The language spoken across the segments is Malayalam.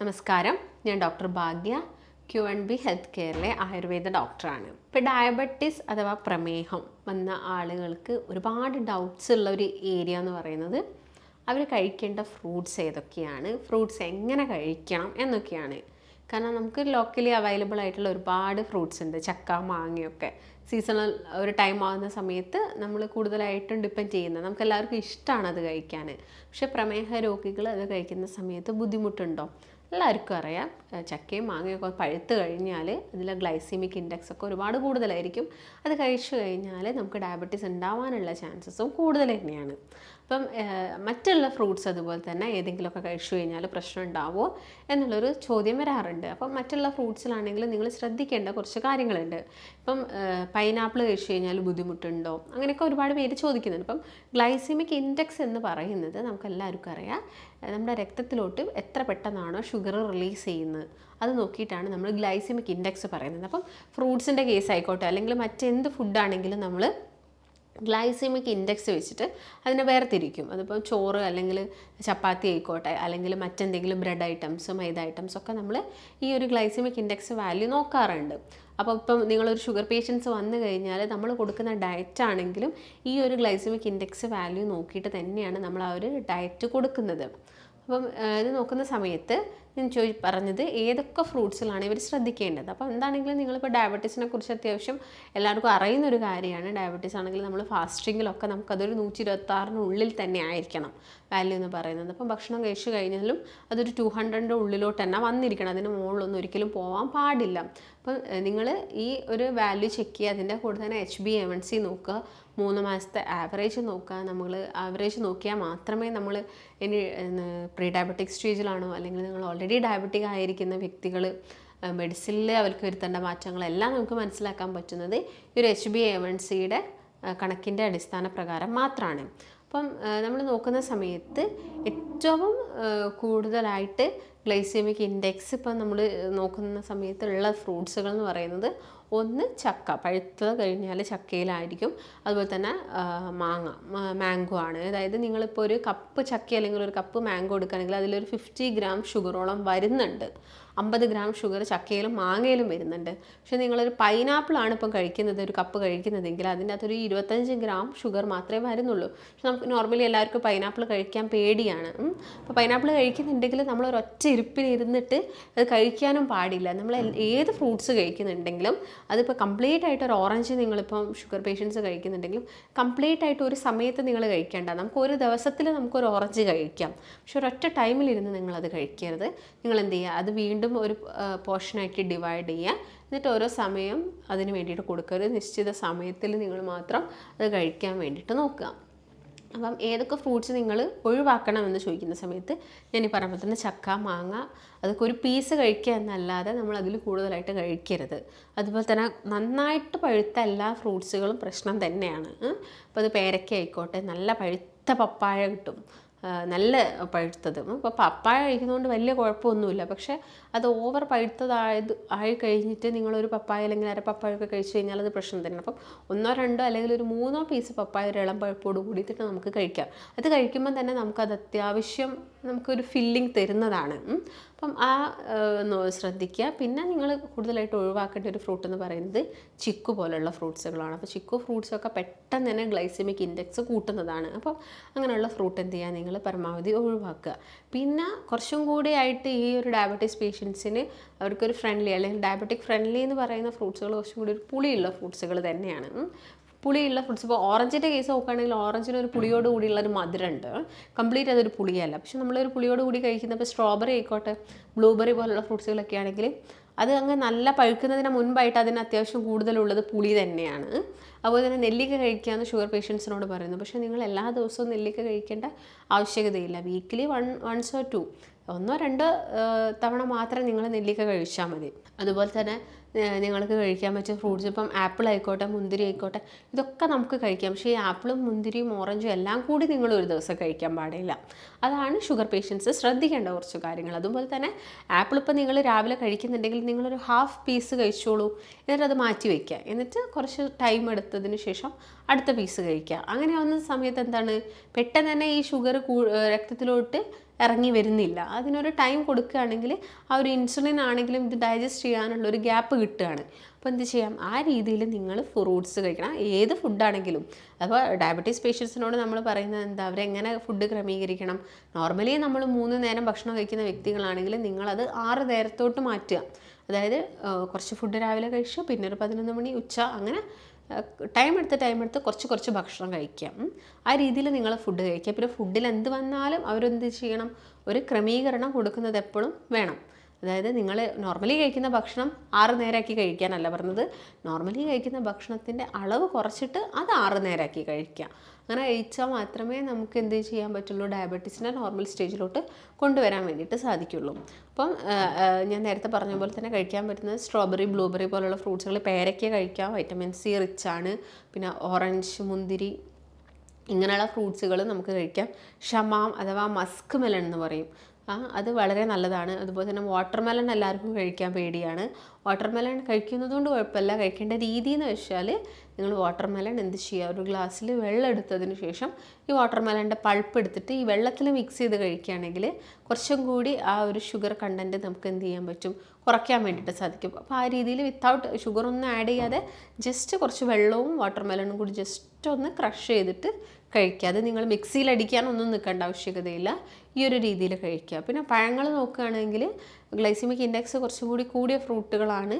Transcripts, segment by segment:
നമസ്കാരം. ഞാൻ doctor Bhagya Q and B health കെയറിലെ Ayurveda ഡോക്ടറാണ്. ഇപ്പോൾ ഡയബറ്റിസ് അഥവാ പ്രമേഹം വന്ന ആളുകൾക്ക് ഒരുപാട് ഡൗട്ട്സ് ഉള്ള ഒരു ഏരിയ എന്ന് പറയുന്നത് അവർ കഴിക്കേണ്ട ഫ്രൂട്ട്സ് ഏതൊക്കെയാണ് ഫ്രൂട്ട്സ് എങ്ങനെ കഴിക്കണം എന്നൊക്കെയാണ്. കാരണം നമുക്ക് ലോക്കലി അവൈലബിൾ ആയിട്ടുള്ള ഒരുപാട് ഫ്രൂട്ട്സ് ഉണ്ട് ചക്ക മാങ്ങയൊക്കെ. സീസണൽ ഒരു ടൈം ആകുന്ന സമയത്ത് നമ്മൾ കൂടുതലായിട്ടും ഡിപ്പെൻഡ് ചെയ്യുന്നത് നമുക്ക് എല്ലാവർക്കും ഇഷ്ടമാണ് അത് കഴിക്കാൻ. പക്ഷേ പ്രമേഹ രോഗികൾ അത് കഴിക്കുന്ന സമയത്ത് ബുദ്ധിമുട്ടുണ്ടോ? എല്ലാവർക്കും അറിയാം. ചക്കയും മാങ്ങയൊക്കെ പഴുത്ത് കഴിഞ്ഞാൽ അതിലെ ഗ്ലൈസിമിക് ഇൻഡെക്സ് ഒക്കെ ഒരുപാട് കൂടുതലായിരിക്കും. അത് കഴിച്ചു കഴിഞ്ഞാൽ നമുക്ക് ഡയബറ്റീസ് ഉണ്ടാവാനുള്ള ചാൻസസും കൂടുതൽ തന്നെയാണ്. അപ്പം മറ്റുള്ള ഫ്രൂട്ട്സ് അതുപോലെ തന്നെ ഏതെങ്കിലുമൊക്കെ കഴിച്ചു കഴിഞ്ഞാൽ പ്രശ്നം ഉണ്ടാവുമോ എന്നുള്ളൊരു ചോദ്യം വരാറുണ്ട്. അപ്പം മറ്റുള്ള ഫ്രൂട്ട്സിലാണെങ്കിൽ നിങ്ങൾ ശ്രദ്ധിക്കേണ്ട കുറച്ച് കാര്യങ്ങളുണ്ട്. ഇപ്പം പൈനാപ്പിൾ കഴിച്ചു കഴിഞ്ഞാൽ ബുദ്ധിമുട്ടുണ്ടോ? അങ്ങനെയൊക്കെ ഒരുപാട് പേര് ചോദിക്കുന്നുണ്ട്. അപ്പം ഗ്ലൈസിമിക് ഇൻഡെക്സ് എന്ന് പറയുന്നത് നമുക്കെല്ലാവർക്കും അറിയാം. നമ്മുടെ രക്തത്തിലോട്ട് എത്ര പെട്ടെന്നാണോ ഷുഗർ റിലീസ് ചെയ്യുന്നത്. അത് നോക്കിയിട്ടാണ് നമ്മൾ ഗ്ലൈസിമിക് ഇൻഡെക്സ് പറയുന്നത്. അപ്പം ഫ്രൂട്ട്സിന്റെ കേസ് ആയിക്കോട്ടെ അല്ലെങ്കിൽ മറ്റെന്ത് ഫുഡാണെങ്കിലും നമ്മൾ ഗ്ലൈസിമിക് ഇൻഡെക്സ് വെച്ചിട്ട് അതിനെ വേർതിരിക്കും. അതിപ്പോൾ ചോറ് അല്ലെങ്കിൽ ചപ്പാത്തി ആയിക്കോട്ടെ അല്ലെങ്കിൽ മറ്റെന്തെങ്കിലും ബ്രെഡ് ഐറ്റംസ് മൈദ ഐറ്റംസ് ഒക്കെ നമ്മൾ ഈ ഒരു ഗ്ലൈസിമിക് ഇൻഡെക്സ് വാല്യൂ നോക്കാറുണ്ട്. അപ്പോൾ ഇപ്പം നിങ്ങളൊരു ഷുഗർ പേഷ്യൻസ് വന്നു കഴിഞ്ഞാൽ നമ്മൾ കൊടുക്കുന്ന ഡയറ്റ് ആണെങ്കിലും ഈ ഒരു ഗ്ലൈസിമിക് ഇൻഡെക്സ് വാല്യൂ നോക്കിയിട്ട് തന്നെയാണ് നമ്മൾ ആ ഒരു ഡയറ്റ് കൊടുക്കുന്നത്. അപ്പം ഇത് നോക്കുന്ന സമയത്ത് ഞാൻ ചോദി പറഞ്ഞത് ഏതൊക്കെ ഫ്രൂട്ട്സിലാണ് ഇവർ ശ്രദ്ധിക്കേണ്ടത്? അപ്പോൾ എന്താണെങ്കിലും നിങ്ങളിപ്പോൾ ഡയബറ്റീസിനെ കുറിച്ച് അത്യാവശ്യം എല്ലാവർക്കും അറിയുന്ന ഒരു കാര്യമാണ്. ഡയബറ്റീസ് ആണെങ്കിൽ നമ്മൾ ഫാസ്റ്റിങ്ങിലൊക്കെ നമുക്കതൊരു നൂറ്റി ഇരുപത്താറിനുള്ളിൽ തന്നെ ആയിരിക്കണം. വാല്യൂ എന്ന് പറയുന്നത്. അപ്പം ഭക്ഷണം കഴിച്ചു കഴിഞ്ഞാലും അതൊരു ടു ഹൺഡ്രഡിന്റെ ഉള്ളിലോട്ട് തന്നെ വന്നിരിക്കണം. അതിന് മുകളിലൊന്നും ഒരിക്കലും പോകാൻ പാടില്ല. അപ്പം നിങ്ങൾ ഈ ഒരു വാല്യൂ ചെക്ക് ചെയ്യുക. അതിന്റെ കൂടെ തന്നെ H B M N C നോക്കുക. മൂന്ന് മാസത്തെ ആവറേജ് നോക്കുക. നമ്മൾ ആവറേജ് നോക്കിയാൽ മാത്രമേ നമ്മൾ ഇനി പ്രീ ഡയബറ്റിക് സ്റ്റേജിലാണോ അല്ലെങ്കിൽ നിങ്ങൾ ഓൾറെഡി ഡയബറ്റിക് ആയിരിക്കുന്ന വ്യക്തികൾ മെഡിസിനിൽ അവർക്ക് വരുത്തേണ്ട മാറ്റങ്ങളെല്ലാം നമുക്ക് മനസ്സിലാക്കാൻ പറ്റുന്നത് ഈ ഒരു എച്ച് ബി എ വൺ സിയുടെ കണക്കിന്റെ അടിസ്ഥാന പ്രകാരം മാത്രമാണ് അപ്പം നമ്മൾ നോക്കുന്ന സമയത്ത് ഏറ്റവും കൂടുതലായിട്ട് ഗ്ലൈസെമിക് ഇൻഡെക്സ് ഇപ്പം നമ്മൾ നോക്കുന്ന സമയത്തുള്ള ഫ്രൂട്ട്സുകൾ എന്ന് പറയുന്നത് ഒന്ന് ചക്ക പഴുത്തത് കഴിഞ്ഞാൽ ചക്കയിലായിരിക്കും. അതുപോലെ തന്നെ മാങ്ങ മാംഗോ ആണ്. അതായത് നിങ്ങളിപ്പോൾ ഒരു കപ്പ് ചക്ക അല്ലെങ്കിൽ ഒരു കപ്പ് മാംഗോ എടുക്കുകയാണെങ്കിൽ അതിലൊരു ഫിഫ്റ്റി ഗ്രാം ഷുഗറോളം വരുന്നുണ്ട്. അമ്പത് ഗ്രാം ഷുഗർ ചക്കയിലും മാങ്ങയിലും വരുന്നുണ്ട്. പക്ഷേ നിങ്ങളൊരു പൈനാപ്പിൾ ആണ് ഇപ്പം കഴിക്കുന്നത് ഒരു കപ്പ് കഴിക്കുന്നതെങ്കിൽ അതിന്റെ അകത്തൊരു ഇരുപത്തഞ്ച് ഗ്രാം ഷുഗർ മാത്രമേ വരുന്നുള്ളൂ. പക്ഷെ നമുക്ക് നോർമലി എല്ലാവർക്കും പൈനാപ്പിൾ കഴിക്കാൻ പേടിയാണ്. അപ്പോൾ പൈനാപ്പിൾ കഴിക്കുന്നുണ്ടെങ്കിൽ നമ്മൾ ഒരൊറ്റ ഇരുപ്പിലിരുന്നിട്ട് അത് കഴിക്കാനും പാടില്ല. നമ്മൾ ഏത് ഫ്രൂട്ട്സ് കഴിക്കുന്നുണ്ടെങ്കിലും അതിപ്പോൾ കംപ്ലീറ്റ് ആയിട്ട് ഒരു ഓറഞ്ച് നിങ്ങളിപ്പം ഷുഗർ പേഷ്യൻസ് കഴിക്കുന്നുണ്ടെങ്കിലും കംപ്ലീറ്റ് ആയിട്ട് ഒരു സമയത്ത് നിങ്ങൾ കഴിക്കേണ്ട. നമുക്ക് ഒരു ദിവസത്തിൽ നമുക്കൊരു ഓറഞ്ച് കഴിക്കാം. പക്ഷെ ഒരൊറ്റ ടൈമിലിരുന്ന് നിങ്ങളത് കഴിക്കരുത്. നിങ്ങൾ എന്ത് ചെയ്യുക? അത് വീണ്ടും ഒരു പോർഷനായിട്ട് ഡിവൈഡ് ചെയ്യുക. എന്നിട്ട് ഓരോ സമയം അതിന് വേണ്ടിയിട്ട് കൊടുക്കുക. ഒരു നിശ്ചിത സമയത്തിൽ നിങ്ങൾ മാത്രം അത് കഴിക്കാൻ വേണ്ടിയിട്ട് നോക്കുക. അപ്പം ഏതൊക്കെ ഫ്രൂട്ട്സ് നിങ്ങൾ ഒഴിവാക്കണമെന്ന് ചോദിക്കുന്ന സമയത്ത് ഞാൻ ഈ പറഞ്ഞ പോലെ തന്നെ ചക്ക മാങ്ങ അതൊക്കെ ഒരു പീസ് കഴിക്കുക എന്നല്ലാതെ നമ്മൾ അതിൽ കൂടുതലായിട്ട് കഴിക്കരുത്. അതുപോലെ തന്നെ നന്നായിട്ട് പഴുത്ത എല്ലാ ഫ്രൂട്ട്സുകളും പ്രശ്നം തന്നെയാണ്. അപ്പോൾ അത് പേരയ്ക്ക ആയിക്കോട്ടെ നല്ല പഴുത്ത പപ്പായ കിട്ടും. നല്ല പഴുത്തത്. അപ്പോൾ പപ്പായ കഴിക്കുന്നതുകൊണ്ട് വലിയ കുഴപ്പമൊന്നുമില്ല പക്ഷേ അത് ഓവർ പഴുത്തതായത് ആയി കഴിഞ്ഞിട്ട് നിങ്ങളൊരു പപ്പായ അല്ലെങ്കിൽ അര പപ്പായ ഒക്കെ കഴിച്ചു കഴിഞ്ഞാൽ അത് പ്രശ്നം തന്നെയാണ്. അപ്പം ഒന്നോ രണ്ടോ അല്ലെങ്കിൽ ഒരു മൂന്നോ പീസ് പപ്പായ ഒരു ഇളം പഴുപ്പോട് കൂടിയിട്ട് നമുക്ക് കഴിക്കാം. അത് കഴിക്കുമ്പോൾ തന്നെ നമുക്കത് അത്യാവശ്യം നമുക്കൊരു ഫില്ലിംഗ് തരുന്നതാണ്. അപ്പം ആ ശ്രദ്ധിക്കുക. പിന്നെ നിങ്ങൾ കൂടുതലായിട്ട് ഒഴിവാക്കേണ്ട ഒരു ഫ്രൂട്ട് എന്ന് പറയുന്നത് ചിക്കു പോലുള്ള ഫ്രൂട്ട്സുകളാണ്. അപ്പോൾ ചിക്കു ഫ്രൂട്ട്സൊക്കെ പെട്ടെന്ന് തന്നെ ഗ്ലൈസമിക് ഇൻഡെക്സ് കൂട്ടുന്നതാണ്. അപ്പോൾ അങ്ങനെയുള്ള ഫ്രൂട്ട് എന്ത് ചെയ്യുക? നിങ്ങൾ പരമാവധി ഒഴിവാക്കുക. പിന്നെ കുറച്ചും കൂടി ആയിട്ട് ഈ ഒരു ഡയബറ്റീസ് പേഷ്യൻസിന് അവർക്കൊരു ഫ്രണ്ട്ലി അല്ലെങ്കിൽ ഡയബറ്റിക് ഫ്രണ്ട്ലി എന്ന് പറയുന്ന ഫ്രൂട്ട്സുകൾ കുറച്ചും കൂടി ഒരു പുളിയുള്ള ഫ്രൂട്ട്സുകൾ തന്നെയാണ്. പുളിയുള്ള ഫ്രൂട്ട്സ് ഇപ്പോൾ ഓറഞ്ചിന്റെ കേസ് നോക്കുകയാണെങ്കിൽ ഓറഞ്ചിന് ഒരു പുളിയോട് കൂടിയുള്ള ഒരു മധുരമുണ്ട്. കംപ്ലീറ്റ് അതൊരു പുളിയല്ല. പക്ഷെ നമ്മളൊരു പുളിയോട് കൂടി കഴിക്കുന്നപ്പോൾ സ്ട്രോബെറി ആയിക്കോട്ടെ ബ്ലൂബെറി പോലുള്ള ഫ്രൂട്ട്സുകളൊക്കെ ആണെങ്കിൽ അത് അങ്ങ് നല്ല പഴുക്കുന്നതിന് മുൻപായിട്ട് അതിന് അത്യാവശ്യം കൂടുതലുള്ളത് പുളി തന്നെയാണ്. അതുപോലെ തന്നെ നെല്ലിക്ക കഴിക്കാമെന്ന് ഷുഗർ പേഷ്യൻസിനോട് പറയുന്നു. പക്ഷേ നിങ്ങൾ എല്ലാ ദിവസവും നെല്ലിക്ക കഴിക്കേണ്ട ആവശ്യകതയില്ല. Weekly one once or two ഒന്നോ രണ്ടോ തവണ മാത്രം നിങ്ങൾ നെല്ലിക്ക കഴിച്ചാൽ മതി. അതുപോലെ തന്നെ നിങ്ങൾക്ക് കഴിക്കാൻ പറ്റിയ ഫ്രൂട്ട്സ്. ഇപ്പം ആപ്പിൾ ആയിക്കോട്ടെ മുന്തിരി ആയിക്കോട്ടെ ഇതൊക്കെ നമുക്ക് കഴിക്കാം. പക്ഷേ ഈ ആപ്പിളും മുന്തിരിയും ഓറഞ്ചും എല്ലാം കൂടി നിങ്ങൾ ഒരു ദിവസം കഴിക്കാൻ പാടില്ല. അതാണ് ഷുഗർ പേഷ്യൻസ് ശ്രദ്ധിക്കേണ്ട കുറച്ച് കാര്യങ്ങൾ. അതുപോലെ തന്നെ ആപ്പിൾ ഇപ്പം നിങ്ങൾ രാവിലെ കഴിക്കുന്നുണ്ടെങ്കിൽ നിങ്ങളൊരു ഹാഫ് പീസ് കഴിച്ചോളൂ. എന്നിട്ട് അത് മാറ്റി വയ്ക്കുക. എന്നിട്ട് കുറച്ച് ടൈം എടുത്തതിന് ശേഷം അടുത്ത പീസ് കഴിക്കുക. അങ്ങനെ ആവുന്ന സമയത്ത് എന്താണ്? പെട്ടെന്ന് തന്നെ ഈ ഷുഗർ രക്തത്തിലോട്ട് ഇറങ്ങി വരുന്നില്ല. അതിനൊരു ടൈം കൊടുക്കുകയാണെങ്കിൽ ആ ഒരു ഇൻസുലിൻ ആണെങ്കിലും ഇത് ഡൈജസ്റ്റ് ചെയ്യാനുള്ള ഒരു ഗ്യാപ്പ് കിട്ടുകയാണ്. അപ്പോൾ എന്ത് ചെയ്യാം? ആ രീതിയിൽ നിങ്ങൾ ഫ്രൂട്ട്സ് കഴിക്കണം. ഏത് ഫുഡാണെങ്കിലും അപ്പോൾ ഡയബറ്റീസ് പേഷ്യൻസിനോട് നമ്മൾ പറയുന്നത് എന്താ? അവരെങ്ങനെ ഫുഡ് ക്രമീകരിക്കണം? നോർമലി നമ്മൾ മൂന്ന് നേരം ഭക്ഷണം കഴിക്കുന്ന വ്യക്തികളാണെങ്കിൽ നിങ്ങളത് ആറ് നേരത്തോട്ട് മാറ്റുക. അതായത് കുറച്ച് ഫുഡ് രാവിലെ കഴിച്ചു പിന്നെ ഒരു പതിനൊന്ന് മണി ഉച്ച അങ്ങനെ ടൈം എടുത്ത് ടൈം എടുത്ത് കുറച്ച് കുറച്ച് ഭക്ഷണം കഴിക്കാം. ആ രീതിയിൽ നിങ്ങൾ ഫുഡ് കഴിക്കുക. പിന്നെ ഫുഡിൽ എന്ത് വന്നാലും അവരെന്ത് ചെയ്യണം? ഒരു ക്രമീകരണം കൊടുക്കുന്നത് എപ്പോഴും വേണം. അതായത് നിങ്ങൾ നോർമലി കഴിക്കുന്ന ഭക്ഷണം ആറ് നേരമാക്കി കഴിക്കാനല്ല പറഞ്ഞത്. നോർമലി കഴിക്കുന്ന ഭക്ഷണത്തിന്റെ അളവ് കുറച്ചിട്ട് അത് ആറ് നേരമാക്കി കഴിക്കാം. അങ്ങനെ കഴിച്ചാൽ മാത്രമേ നമുക്ക് എന്ത് ചെയ്യാൻ പറ്റുള്ളൂ? ഡയബറ്റീസിനെ നോർമൽ സ്റ്റേജിലോട്ട് കൊണ്ടുവരാൻ വേണ്ടിയിട്ട് സാധിക്കുള്ളൂ. അപ്പം ഞാൻ നേരത്തെ പറഞ്ഞ പോലെ തന്നെ കഴിക്കാൻ പറ്റുന്ന സ്ട്രോബെറി ബ്ലൂബെറി പോലുള്ള ഫ്രൂട്ട്സുകൾ പേരയ്ക്ക കഴിക്കാം. വൈറ്റമിൻ സി റിച്ച് ആണ്. പിന്നെ ഓറഞ്ച് മുന്തിരി ഇങ്ങനെയുള്ള ഫ്രൂട്ട്സുകൾ നമുക്ക് കഴിക്കാം. ഷമാം അഥവാ മസ്ക് മെലൺ എന്ന് പറയും. അത് വളരെ നല്ലതാണ്. അതുപോലെ തന്നെ വാട്ടർമെലൺ എല്ലാവർക്കും കഴിക്കാൻ പേടിയാണ്. വാട്ടർമെലൺ കഴിക്കുന്നതുകൊണ്ട് കഴിക്കുന്നത് കൊണ്ട് കുഴപ്പമില്ല. കഴിക്കേണ്ട രീതി എന്ന് വെച്ചാൽ നിങ്ങൾ വാട്ടർമെലൺ എന്ത് ചെയ്യുക? ഒരു ഗ്ലാസ്സിൽ വെള്ളം എടുത്തതിന് ശേഷം ഈ വാട്ടർമെലന്റെ പൾപ്പ് എടുത്തിട്ട് ഈ വെള്ളത്തിൽ മിക്സ് ചെയ്ത് കഴിക്കുകയാണെങ്കിൽ കുറച്ചും കൂടി ആ ഒരു ഷുഗർ കണ്ടന്റ് നമുക്ക് എന്ത് ചെയ്യാൻ പറ്റും? കുറയ്ക്കാൻ വേണ്ടിയിട്ട് സാധിക്കും. അപ്പോൾ ആ രീതിയിൽ വിത്തൗട്ട് ഷുഗർ ഒന്നും ആഡ് ചെയ്യാതെ ജസ്റ്റ് കുറച്ച് വെള്ളവും വാട്ടർമെലണും കൂടി ജസ്റ്റ് ഒന്ന് ക്രഷ് ചെയ്തിട്ട് കഴിക്കുക. അത് നിങ്ങൾ മിക്സിയിൽ അടിക്കാനൊന്നും നിൽക്കേണ്ട ആവശ്യകതയില്ല. ഈ ഒരു രീതിയിൽ കഴിക്കുക. പിന്നെ പഴങ്ങൾ നോക്കുകയാണെങ്കിൽ ഗ്ലൈസിമിക് ഇൻഡെക്സ് കുറച്ചും കൂടി കൂടിയ ഫ്രൂട്ടുകളാണ്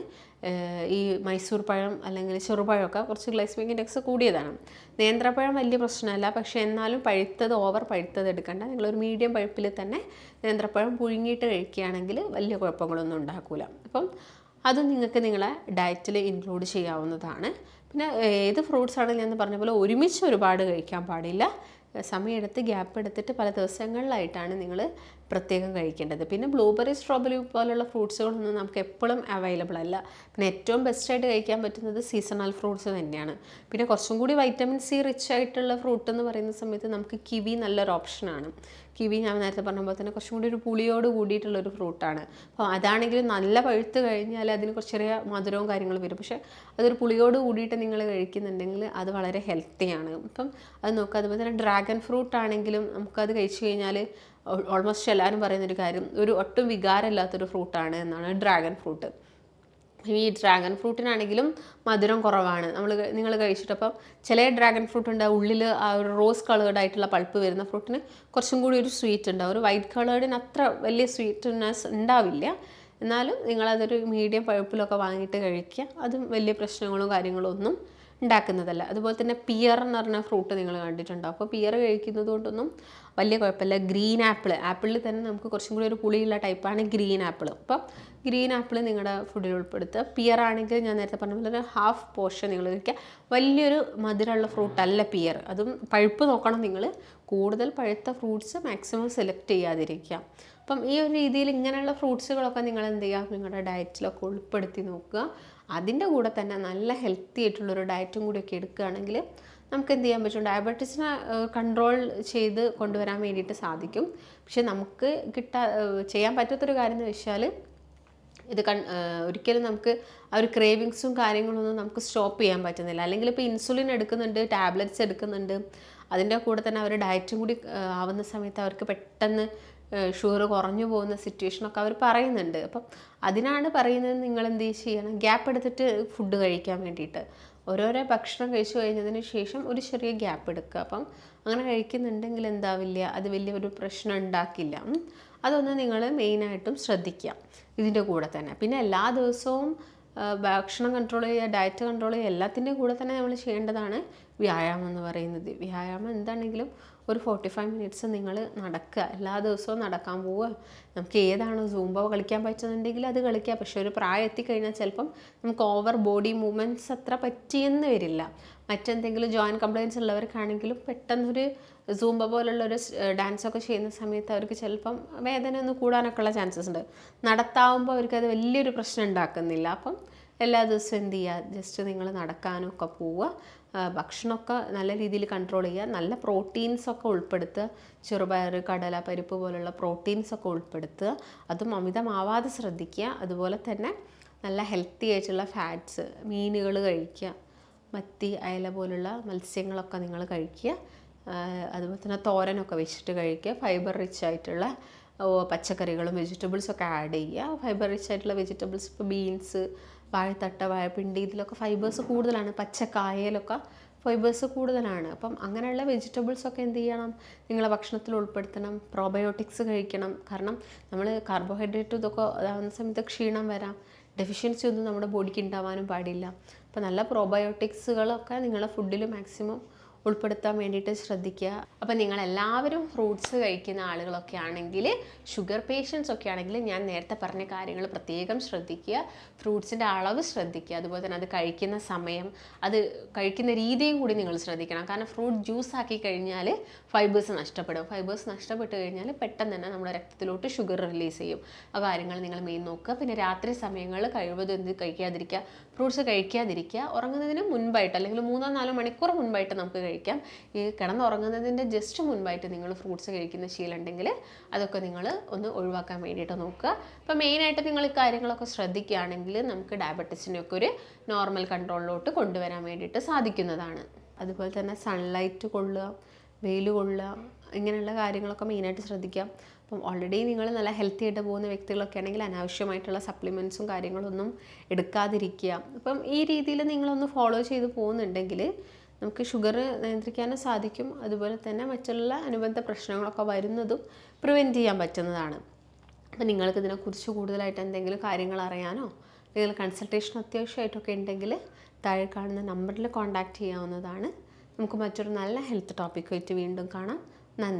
ഈ മൈസൂർ പഴം അല്ലെങ്കിൽ ചെറുപഴമൊക്കെ കുറച്ച് ഗ്ലൈസിമിക് ഇൻഡെക്സ് കൂടിയതാണ്. നേന്ത്രപ്പഴം വലിയ പ്രശ്നമല്ല. പക്ഷേ എന്നാലും പഴുത്തത് ഓവർ പഴുത്തത് എടുക്കണ്ട. നിങ്ങളൊരു മീഡിയം പഴുപ്പിൽ തന്നെ നേന്ത്രപ്പഴം പുഴുങ്ങിയിട്ട് കഴിക്കുകയാണെങ്കിൽ വലിയ കുഴപ്പങ്ങളൊന്നും ഉണ്ടാക്കില്ല അപ്പം അത് നിങ്ങൾക്ക് നിങ്ങളെ ഡയറ്റിൽ ഇൻക്ലൂഡ് ചെയ്യാവുന്നതാണ്. പിന്നെ ഏത് ഫ്രൂട്ട്സ് ആണെങ്കിലും ഞാൻ പറഞ്ഞ പോലെ ഒരുമിച്ച് ഒരുപാട് കഴിക്കാൻ പാടില്ല. സമയമെടുത്ത് ഗ്യാപ്പ് എടുത്തിട്ട് പല ദിവസങ്ങളിലായിട്ടാണ് നിങ്ങൾ പ്രത്യേകം കഴിക്കേണ്ടത്. പിന്നെ ബ്ലൂബെറി സ്ട്രോബെറി പോലുള്ള ഫ്രൂട്ട്സുകളൊന്നും നമുക്ക് എപ്പോഴും അവൈലബിൾ അല്ല. പിന്നെ ഏറ്റവും ബെസ്റ്റായിട്ട് കഴിക്കാൻ പറ്റുന്നത് സീസണൽ ഫ്രൂട്ട്സ് തന്നെയാണ്. പിന്നെ കുറച്ചും കൂടി വൈറ്റമിൻ സി റിച്ച് ആയിട്ടുള്ള ഫ്രൂട്ട് എന്ന് പറയുന്ന സമയത്ത് നമുക്ക് കിവി നല്ലൊരു ഓപ്ഷനാണ് കിവി ഞാൻ നേരത്തെ പറഞ്ഞ പോലെ തന്നെ കുറച്ചും കൂടി ഒരു പുളിയോട് കൂടിയിട്ടുള്ള ഒരു ഫ്രൂട്ടാണ് അപ്പോൾ അതാണെങ്കിലും നല്ല പഴുത്ത് കഴിഞ്ഞാൽ അതിന് കുറച്ച് ചെറിയ മധുരവും കാര്യങ്ങളും വരും. പക്ഷേ അതൊരു പുളിയോട് കൂടിയിട്ട് നിങ്ങൾ കഴിക്കുന്നുണ്ടെങ്കിൽ അത് വളരെ ഹെൽത്തിയാണ് അപ്പം അത് നോക്കുക അതുപോലെ തന്നെ ഡ്രാഗൺ ഫ്രൂട്ട് ആണെങ്കിലും നമുക്കത് കഴിച്ചു കഴിഞ്ഞാൽ ഓൾമോസ്റ്റ് എല്ലാവരും പറയുന്നൊരു കാര്യം ഒരു ഒട്ടും വികാരമില്ലാത്തൊരു ഫ്രൂട്ടാണ് എന്നാണ് ഡ്രാഗൺ ഫ്രൂട്ട് ഈ ഡ്രാഗൺ ഫ്രൂട്ടിനാണെങ്കിലും മധുരം കുറവാണ്. നമ്മൾ നിങ്ങൾ കഴിച്ചിട്ടപ്പം ചില ഡ്രാഗൺ ഫ്രൂട്ട് ഉണ്ട് ഉള്ളിൽ ആ ഒരു റോസ് കളേർഡ് ആയിട്ടുള്ള പൾപ്പ് വരുന്ന ഫ്രൂട്ടിന് കുറച്ചും കൂടി ഒരു സ്വീറ്റ് ഉണ്ടാവും. ഒരു വൈറ്റ് കളേർഡിന് അത്ര വലിയ സ്വീറ്റ്നെസ് ഉണ്ടാവില്ല. എന്നാലും നിങ്ങളതൊരു മീഡിയം പഴുപ്പിലൊക്കെ വാങ്ങിയിട്ട് കഴിക്കുക. അതും വലിയ പ്രശ്നങ്ങളും കാര്യങ്ങളും ഒന്നും ഉണ്ടാക്കുന്നതല്ല. അതുപോലെ തന്നെ പിയർ എന്ന് പറഞ്ഞ ഫ്രൂട്ട് നിങ്ങൾ കണ്ടിട്ടുണ്ടോ അപ്പോൾ പിയർ കഴിക്കുന്നത് കൊണ്ടൊന്നും വലിയ കുഴപ്പമില്ല. ഗ്രീൻ ആപ്പിൾ ആപ്പിളിൽ തന്നെ നമുക്ക് കുറച്ചും കൂടി ഒരു പുളിയുള്ള ടൈപ്പാണ് ഗ്രീൻ ആപ്പിൾ അപ്പം ഗ്രീൻ ആപ്പിൾ നിങ്ങളുടെ ഫുഡിൽ ഉൾപ്പെടുത്തുക. പിയർ ആണെങ്കിൽ ഞാൻ നേരത്തെ പറഞ്ഞ പോലെ ഒരു ഹാഫ് പോർഷൻ നിങ്ങൾ കഴിക്കുക. വലിയൊരു മധുരമുള്ള ഫ്രൂട്ടല്ല പിയർ. അതും പഴുപ്പ് നോക്കണം നിങ്ങൾ കൂടുതൽ പഴുത്ത ഫ്രൂട്ട്സ് മാക്സിമം സെലക്ട് ചെയ്യാതിരിക്കുക. അപ്പം ഈ ഒരു രീതിയിൽ ഇങ്ങനെയുള്ള ഫ്രൂട്ട്സുകളൊക്കെ നിങ്ങൾ എന്ത് ചെയ്യുക? നിങ്ങളുടെ ഡയറ്റിലൊക്കെ ഉൾപ്പെടുത്തി നോക്കുക. അതിന്റെ കൂടെ തന്നെ നല്ല ഹെൽത്തി ആയിട്ടുള്ളൊരു ഡയറ്റും കൂടിയൊക്കെ എടുക്കുകയാണെങ്കിൽ നമുക്ക് എന്ത് ചെയ്യാൻ പറ്റും? ഡയബറ്റീസിനെ കൺട്രോൾ ചെയ്ത് കൊണ്ടുവരാൻ വേണ്ടിയിട്ട് സാധിക്കും. പക്ഷെ നമുക്ക് കിട്ടാ ചെയ്യാൻ പറ്റാത്തൊരു കാര്യം എന്ന് വെച്ചാൽ ഇത് കൺ ഒരിക്കലും നമുക്ക് ആ ഒരു ക്രേവിങ്സും കാര്യങ്ങളൊന്നും നമുക്ക് സ്റ്റോപ്പ് ചെയ്യാൻ പറ്റുന്നില്ല. അല്ലെങ്കിൽ ഇപ്പോൾ ഇൻസുലിൻ എടുക്കുന്നുണ്ട് ടാബ്ലറ്റ്സ് എടുക്കുന്നുണ്ട്. അതിന്റെ കൂടെ തന്നെ അവർ ഡയറ്റും കൂടി ആവുന്ന സമയത്ത് അവർക്ക് പെട്ടെന്ന് ഷുഗർ കുറഞ്ഞു പോകുന്ന സിറ്റുവേഷനൊക്കെ അവർ പറയുന്നുണ്ട്. അപ്പം അതിനാണ് പറയുന്നത് നിങ്ങൾ എന്ത് ചെയ്യണം? ഗ്യാപ്പ് എടുത്തിട്ട് ഫുഡ് കഴിക്കാൻ വേണ്ടിയിട്ട്. ഓരോരോ ഭക്ഷണം കഴിച്ചു കഴിഞ്ഞതിന് ശേഷം ഒരു ചെറിയ ഗ്യാപ്പ് എടുക്കുക. അപ്പം അങ്ങനെ കഴിക്കുന്നുണ്ടെങ്കിൽ എന്താവില്ല? അത് വലിയൊരു പ്രശ്നം ഉണ്ടാക്കില്ല. അതൊന്ന് നിങ്ങൾ മെയിനായിട്ടും ശ്രദ്ധിക്കുക. ഇതിന്റെ കൂടെ തന്നെ. പിന്നെ എല്ലാ ദിവസവും ഭക്ഷണം കൺട്രോൾ ചെയ്യുക ഡയറ്റ് കൺട്രോൾ ചെയ്യുക എല്ലാത്തിന്റെയും കൂടെ തന്നെ നമ്മൾ ചെയ്യേണ്ടതാണ്. വ്യായാമം എന്ന് പറയുന്നത്. വ്യായാമം എന്താണെങ്കിലും ഒരു ഫോർട്ടി ഫൈവ് മിനിറ്റ്സ് നിങ്ങൾ നടക്കുക. എല്ലാ ദിവസവും നടക്കാൻ പോവുക. നമുക്ക് ഏതാണ് സൂംബോ കളിക്കാൻ പറ്റുന്നുണ്ടെങ്കിൽ അത് കളിക്കുക. പക്ഷേ ഒരു പ്രായം എത്തിക്കഴിഞ്ഞാൽ ചിലപ്പം നമുക്ക് ഓവർ ബോഡി മൂവ്മെന്റ്സ് അത്ര പറ്റിയെന്ന് വരില്ല. മറ്റെന്തെങ്കിലും ജോയിന്റ് കംപ്ലയിൻസ് ഉള്ളവർക്കാണെങ്കിലും പെട്ടെന്നൊരു സൂംബ പോലുള്ള ഒരു ഡാൻസൊക്കെ ചെയ്യുന്ന സമയത്ത് അവർക്ക് ചിലപ്പം വേദന ഒന്ന് കൂടാനൊക്കെ ഉള്ള ചാൻസസ് ഉണ്ട്. നടത്താവുമ്പോൾ അവർക്കത് വലിയൊരു പ്രശ്നം ഉണ്ടാക്കുന്നില്ല. അപ്പം എല്ലാ ദിവസവും എന്ത് ചെയ്യുക? ജസ്റ്റ് നിങ്ങൾ നടക്കാനൊക്കെ പോവുക. ഭക്ഷണമൊക്കെ നല്ല രീതിയിൽ കൺട്രോൾ ചെയ്യുക. നല്ല പ്രോട്ടീൻസ് ഒക്കെ ഉൾപ്പെടുത്തുക. ചെറുപയർ കടല പരിപ്പ് പോലുള്ള പ്രോട്ടീൻസ് ഒക്കെ ഉൾപ്പെടുത്തുക. അതും അമിതമാവാതെ ശ്രദ്ധിക്കുക. അതുപോലെ തന്നെ നല്ല ഹെൽത്തി ആയിട്ടുള്ള ഫാറ്റ്സ് മീനുകൾ കഴിക്കുക. മത്തി അയല പോലുള്ള മത്സ്യങ്ങളൊക്കെ നിങ്ങൾ കഴിക്കുക. അതുപോലെ തന്നെ തോരനൊക്കെ വെച്ചിട്ട് കഴിക്കുക. ഫൈബർ റിച്ച് ആയിട്ടുള്ള പച്ചക്കറികളും വെജിറ്റബിൾസും ഒക്കെ ആഡ് ചെയ്യുക. ഫൈബർ റിച്ച് ആയിട്ടുള്ള വെജിറ്റബിൾസ് ഇപ്പോൾ ബീൻസ് വാഴത്തട്ട വാഴപ്പിണ്ടി ഇതിലൊക്കെ ഫൈബേഴ്സ് കൂടുതലാണ് പച്ചക്കായയിലൊക്കെ ഫൈബേഴ്സ് കൂടുതലാണ്. അപ്പം അങ്ങനെയുള്ള വെജിറ്റബിൾസൊക്കെ എന്ത് ചെയ്യണം? നിങ്ങളെ ഭക്ഷണത്തിൽ ഉൾപ്പെടുത്തണം പ്രോബയോട്ടിക്സ് കഴിക്കണം. കാരണം നമ്മൾ കാർബോഹൈഡ്രേറ്റ് ഇതൊക്കെ അതാവുന്ന സമയത്ത് ക്ഷീണം വരാം. ഡെഫിഷ്യൻസി ഒന്നും നമ്മുടെ ബോഡിക്ക് ഉണ്ടാവാനും പാടില്ല. അപ്പോൾ നല്ല പ്രോബയോട്ടിക്സുകളൊക്കെ നിങ്ങളുടെ ഫുഡിൽ മാക്സിമം ഉൾപ്പെടുത്താൻ വേണ്ടിയിട്ട് ശ്രദ്ധിക്കുക. അപ്പോൾ നിങ്ങൾ എല്ലാവരും ഫ്രൂട്ട്സ് കഴിക്കുന്ന ആളുകളൊക്കെ ആണെങ്കിൽ ഷുഗർ പേഷ്യൻസ് ഒക്കെ ആണെങ്കിൽ ഞാൻ നേരത്തെ പറഞ്ഞ കാര്യങ്ങൾ പ്രത്യേകം ശ്രദ്ധിക്കുക. ഫ്രൂട്ട്സിന്റെ അളവ് ശ്രദ്ധിക്കുക. അതുപോലെ തന്നെ അത് കഴിക്കുന്ന സമയം അത് കഴിക്കുന്ന രീതിയും കൂടി നിങ്ങൾ ശ്രദ്ധിക്കണം. കാരണം ഫ്രൂട്ട് ജ്യൂസ് ആക്കി കഴിഞ്ഞാൽ ഫൈബേഴ്സ് നഷ്ടപ്പെടും. ഫൈബേഴ്സ് നഷ്ടപ്പെട്ട് കഴിഞ്ഞാൽ പെട്ടെന്ന് തന്നെ നമ്മുടെ രക്തത്തിലോട്ട് ഷുഗർ റിലീസ് ചെയ്യും. ആ കാര്യങ്ങൾ നിങ്ങൾ മെയിൻ നോക്കുക. പിന്നെ രാത്രി സമയങ്ങളിൽ കഴിവതും എന്ത് കഴിക്കാതിരിക്കുക. ഫ്രൂട്ട്സ് കഴിക്കാതിരിക്കുക. ഉറങ്ങുന്നതിന് മുൻപായിട്ട് അല്ലെങ്കിൽ മൂന്നോ നാലോ മണിക്കൂർ മുൻപായിട്ട് നമുക്ക് കഴിക്കാം. ഈ കിടന്നുറങ്ങുന്നതിന്റെ ജസ്റ്റ് മുൻപായിട്ട് നിങ്ങൾ ഫ്രൂട്ട്സ് കഴിക്കുന്ന ശീലം ഉണ്ടെങ്കിൽ അതൊക്കെ നിങ്ങൾ ഒന്ന് ഒഴിവാക്കാൻ വേണ്ടിയിട്ട് നോക്കുക. അപ്പോൾ മെയിനായിട്ട് നിങ്ങൾ ഈ കാര്യങ്ങളൊക്കെ ശ്രദ്ധിക്കുകയാണെങ്കിൽ നമുക്ക് ഡയബറ്റീസിനെയൊക്കെ ഒരു നോർമൽ കൺട്രോളിലോട്ട് കൊണ്ടുവരാൻ വേണ്ടിയിട്ട് സാധിക്കുന്നതാണ്. അതുപോലെ തന്നെ സൺലൈറ്റ് കൊള്ളുക വെയിൽ കൊള്ളുക ഇങ്ങനെയുള്ള കാര്യങ്ങളൊക്കെ മെയിനായിട്ട് ശ്രദ്ധിക്കാം അപ്പം ഓൾറെഡി നിങ്ങൾ നല്ല ഹെൽത്തി ആയിട്ട് പോകുന്ന വ്യക്തികളൊക്കെ ആണെങ്കിൽ അനാവശ്യമായിട്ടുള്ള സപ്ലിമെന്റ്സും കാര്യങ്ങളൊന്നും എടുക്കാതിരിക്കുക. അപ്പം ഈ രീതിയിൽ നിങ്ങളൊന്ന് ഫോളോ ചെയ്ത് പോകുന്നുണ്ടെങ്കിൽ നമുക്ക് ഷുഗർ നിയന്ത്രിക്കാനും സാധിക്കും. അതുപോലെ തന്നെ മറ്റുള്ള അനുബന്ധ പ്രശ്നങ്ങളൊക്കെ വരുന്നതും പ്രിവെന്റ് ചെയ്യാൻ പറ്റുന്നതാണ്. അപ്പം നിങ്ങൾക്ക് ഇതിനെക്കുറിച്ച് കൂടുതലായിട്ട് എന്തെങ്കിലും കാര്യങ്ങൾ അറിയാനോ? അല്ലെങ്കിൽ കൺസൾട്ടേഷൻ അത്യാവശ്യമായിട്ടൊക്കെ ഉണ്ടെങ്കിൽ താഴെ കാണുന്ന നമ്പറിൽ കോൺടാക്റ്റ് ചെയ്യാവുന്നതാണ്. നമുക്ക് മറ്റൊരു നല്ല ഹെൽത്ത് ടോപ്പിക്കായിട്ട് വീണ്ടും കാണാം.